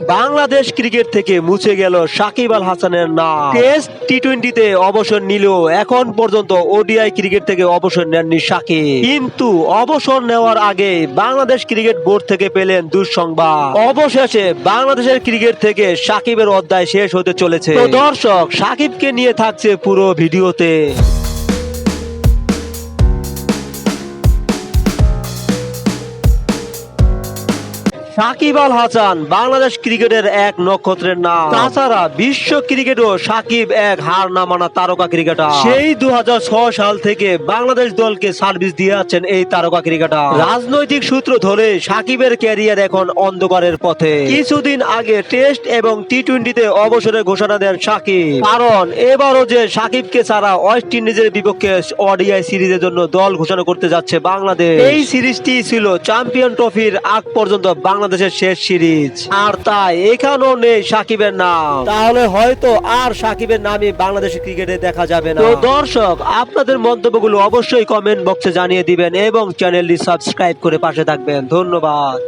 Bangladesh cricket থেকে মুছে গেল সাকিব আল হাসানের নাম। টেস্ট টি টোয়েন্টিতে অবসর নিলেও এখন পর্যন্ত ওডিআই ক্রিকেট থেকে অবসর নেননি সাকিব। কিন্তু অবসর নেওয়ার আগে বাংলাদেশ ক্রিকেট বোর্ড থেকে পেলেন দুঃসংবাদ। অবশেষে বাংলাদেশের ক্রিকেট থেকে সাকিবের অধ্যায় শেষ হতে চলেছে। দর্শক, সাকিবকে নিয়ে থাকছে পুরো ভিডিওতে। সাকিব আল হাসান বাংলাদেশ ক্রিকেটের এক নক্ষত্রের নাম। তাছাড়া বিশ্ব ক্রিকেটও সাকিব এক হার না মানা তারকা ক্রিকেটার। সেই দু সাল থেকে বাংলাদেশ দলকে সার্ভিস দিয়ে আছেন এই তারকা ক্রিকেটার। রাজনৈতিক সূত্র ধরে সাকিবের ক্যারিয়ার এখন অন্ধকারের পথে। কিছুদিন আগে টেস্ট এবং টি টোয়েন্টিতে অবসরের ঘোষণা দেন সাকিব। কারণ এবারও যে সাকিবকে ছাড়া ওয়েস্ট ইন্ডিজের বিপক্ষে ওডিআই সিরিজের জন্য দল ঘোষণা করতে যাচ্ছে বাংলাদেশ। এই সিরিজটি ছিল চ্যাম্পিয়ন ট্রফির আগ পর্যন্ত বাংলাদেশের শেষ সিরিজ। আর তাই এখানেও নেই সাকিবের নাম। তাহলে হয়তো আর সাকিবের নামই বাংলাদেশের ক্রিকেটে দেখা যাবে না। তো দর্শক আপনাদের মন্তব্যগুলো অবশ্যই কমেন্ট বক্সে জানিয়ে দিবেন এবং চ্যানেলটি সাবস্ক্রাইব করে পাশে থাকবেন। ধন্যবাদ।